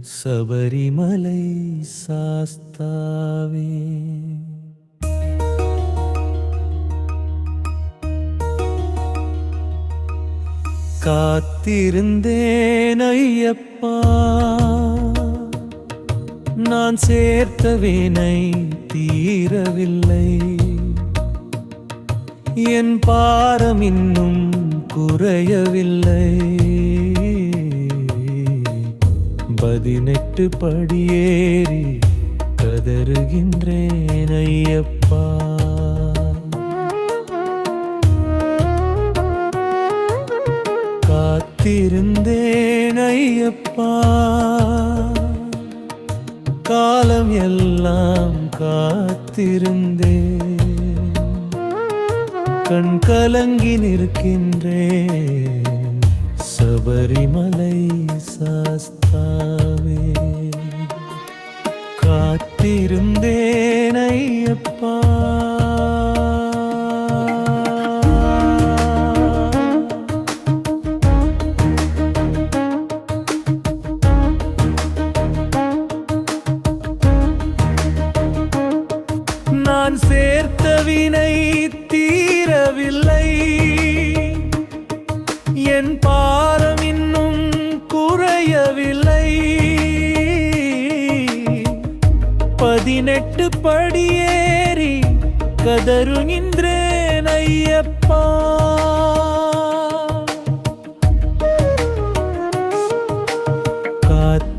சபரிமலை சாஸ்தாவே. காத்திருந்தேன் ஐயப்பா நான் சேர்த்த வினை தீரவில்லை. என் பாரம் இன்னும் குறையவில்லை. பதினெட்டு படியேறி கதறுகின்றேன் ஐயப்பா. காத்திருந்தேன் ஐயப்பா. காலம் எல்லாம் காத்திருந்தேன். கண் கலங்கி நிற்கின்றேன். சபரிமலை சாஸ்தாவே காத்திருந்தே கதறுகின்றேன் ஐயப்பா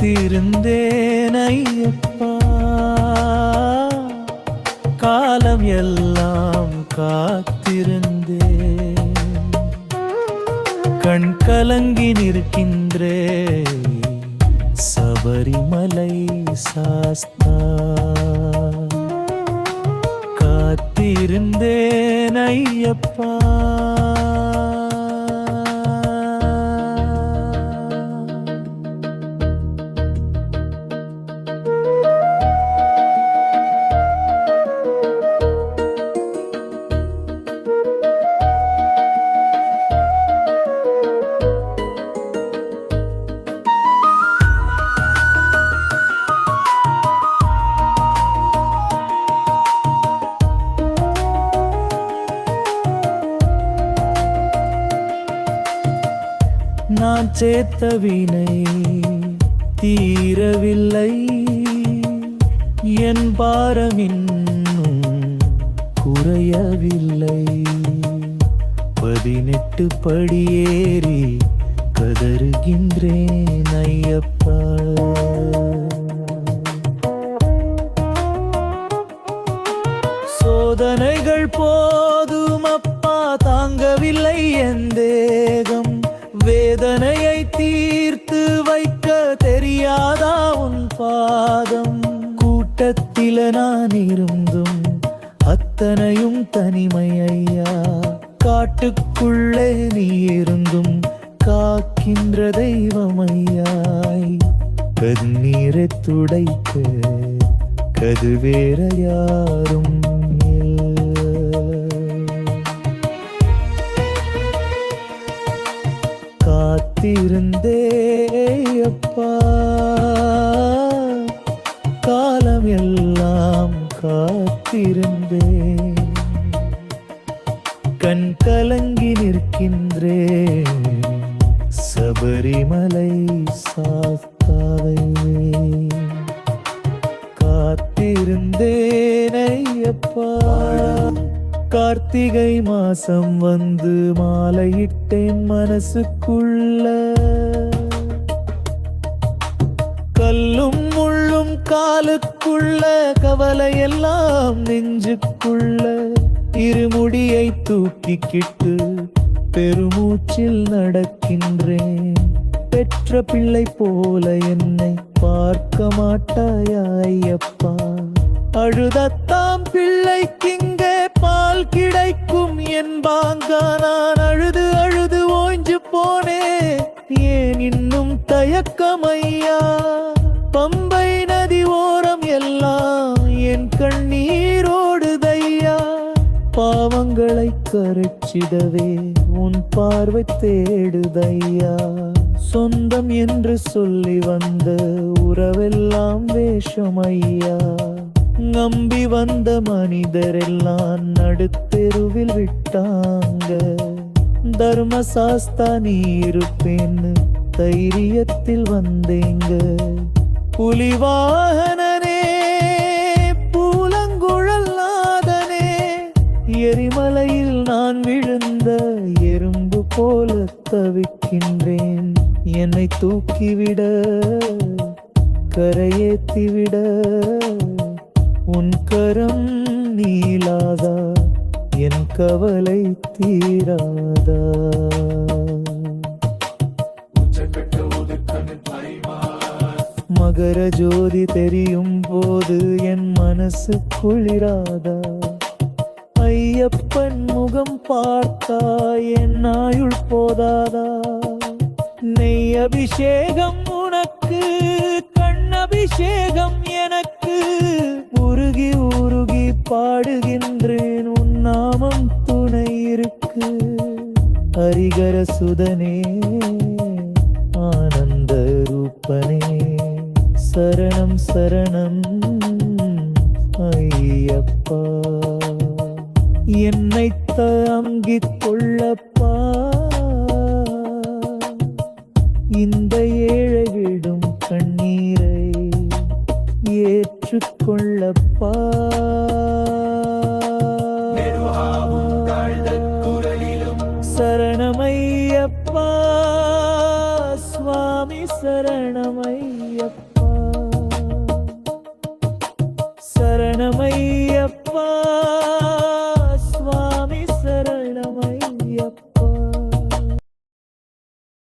காத்திருந்தேன் ஐயப்பா காலம் எல்லாம் காத்திருந்தேன். கண் கலங்கி நிற்கின்றே சபரிமலை சாஸ்தா. இருந்தேன் ஐயப்பா. சேர்த்த வினை தீரவில்லை. என் பாரம் இன்னும் குறையவில்லை. பதினெட்டு படியேறி கதறுகின்றேன் ஐயப்பா. வைக்க தெரியாதா உன் பாதம்? கூட்டத்தில நான் இருந்தும் அத்தனையும் தனிமை ஐயா காட்டுக்குள்ளே நீ இருந்தும் காக்கின்ற தெய்வம் ஐயாய் கண்ணீரை துடைக்க கதுவேற யாரும் இல்லை. காத்திருந்தே சபரிமலை சாஸ்தாவை காத்திருந்தேனையப்பா கார்த்திகை மாசம் வந்து மாலையிட்டேன் மனசுக்குள்ள. கல்லும் முள்ளும் காலுக்குள்ள கவலை எல்லாம் நெஞ்சுக்குள்ள. இருமுடியை தூக்கிக்கிட்டு பெருமூச்சில் நடக்கின்றேன். பெற்ற பிள்ளை போல என்னை பார்க்க மாட்டாயப்பா அழுதத்தாம் பிள்ளைக்கிங்கே பால் கிடைக்கும் என்பாங்க. நான் அழுது அழுது ஓய்ஞ்சு போனே. ஏன் இன்னும் தயக்கமையா? பம்பை நதி ஓரம் எல்லாம் என் கண் பாவங்களை கரைச்சிடவே உன் பார்வை தேடுதையா சொந்தம் என்று சொல்லி வந்த உறவெல்லாம் வேஷமையா நம்பி வந்த மனிதரெல்லாம் நடுத்தெருவில் விட்டாங்க. தர்ம சாஸ்தா நீ இருப்பேன்னு தைரியத்தில் வந்தேங்க. புலிவாகன தவிக்கின்றேன். என்னை தூக்கிவிட கரையேத்திவிட. உன் கரம் நீளாதா என் கவலை தீராதா? மகர ஜோதி தெரியும் போது என் மனசு குளிராதா? ஐயப்பன் முகம் பார்த்தா என் ஆயுள் போதாதா? நெய் அபிஷேகம் உனக்கு கண் அபிஷேகம் எனக்கு. உருகி உருகி பாடுகின்றேன் உன் நாமம் துணை இருக்கு. ஹரிகர சுதனே ஆனந்த ரூபனே சரணம் சரணம் ஐயப்பா. என்னை தாங்கிக் கொள்ளப்பா. இந்த ஏழை கண்ணீரை ஏற்றுக்கொள்ளப்பா சரணமையப்பா. சுவாமி சரணமையப்பா. சரணமையப்பா